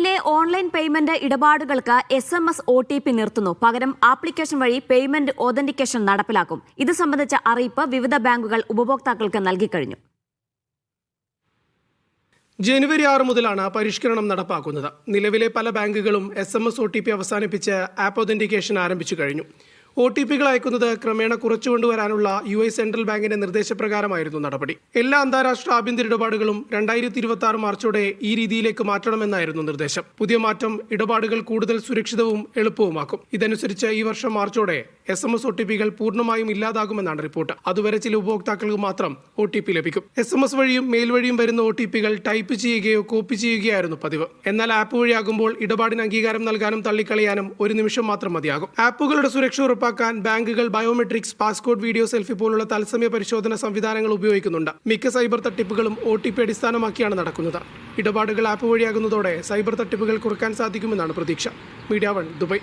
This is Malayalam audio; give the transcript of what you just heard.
യിലെ online payment ഇടപാടുകൾക്ക് S M S O T P നിർത്തുന്നു. പകരം ആപ്ലിക്കേഷൻ വഴി പേയ്മെന്റ് ഓതന്റിക്കേഷൻ നടപ്പിലാക്കും. ഇത് സംബന്ധിച്ച അറിയിപ്പ് വിവിധ ബാങ്കുകൾ ഉപഭോക്താക്കൾക്ക് നൽകിക്കഴിഞ്ഞു ജനുവരി ആറ് മുതലാണ് പരിഷ്കരണം നടപ്പാക്കുന്നത്. നിലവിലെ പല ബാങ്കുകളും S M S O T P അവസാനിപ്പിച്ച് ആപ്പ് ഒതന്റിക്കേഷൻ ആരംഭിച്ചു കഴിഞ്ഞു. ഒ ടി പികൾ അയക്കുന്നത് ക്രമേണ കുറച്ചുകൊണ്ടുവരാനുള്ള യു എസ് സെൻട്രൽ ബാങ്കിന്റെ നിർദ്ദേശപ്രകാരമായിരുന്നു നടപടി. എല്ലാ അന്താരാഷ്ട്ര ആഭ്യന്തര ഇടപാടുകളും രണ്ടായിരത്തി ഇരുപത്തി ആറ് മാർച്ചോടെ ഈ രീതിയിലേക്ക് മാറ്റണമെന്നായിരുന്നു നിർദ്ദേശം. പുതിയ മാറ്റം ഇടപാടുകൾ കൂടുതൽ സുരക്ഷിതവും എളുപ്പവുമാക്കും. ഇതനുസരിച്ച് ഈ വർഷം മാർച്ചോടെ S M S O T പികൾ പൂർണമായും ഇല്ലാതാകുമെന്നാണ് റിപ്പോർട്ട്. അതുവരെ ചില ഉപഭോക്താക്കൾക്ക് മാത്രം ഒ ടി പി ലഭിക്കും. എസ് എം എസ് വഴിയും മെയിൽ വഴിയും വരുന്ന ഒ ടി പികൾ ടൈപ്പ് ചെയ്യുകയോ കോപ്പി ചെയ്യുകയായിരുന്നു പതിവ്. എന്നാൽ ആപ്പ് വഴിയാകുമ്പോൾ ഇടപാടിന് അംഗീകാരം നൽകാനും തള്ളിക്കളയാനും ഒരു നിമിഷം മാത്രം മതിയാകും. ആപ്പുകളുടെ സുരക്ഷ ഉറപ്പാക്കാൻ ബാങ്കുകൾ ബയോമെട്രിക്സ് പാസ്പോർട്ട് വീഡിയോ സെൽഫി പോലുള്ള തത്സമയ പരിശോധന സംവിധാനങ്ങൾ ഉപയോഗിക്കുന്നുണ്ട്. മിക്ക സൈബർ തട്ടിപ്പുകളും ഒ ടി പി അടിസ്ഥാനമാക്കിയാണ് നടക്കുന്നത്. ഇടപാടുകൾ ആപ്പ് വഴിയാകുന്നതോടെ സൈബർ തട്ടിപ്പുകൾ കുറയ്ക്കാൻ സാധിക്കുമെന്നാണ് പ്രതീക്ഷ. Media one Dubai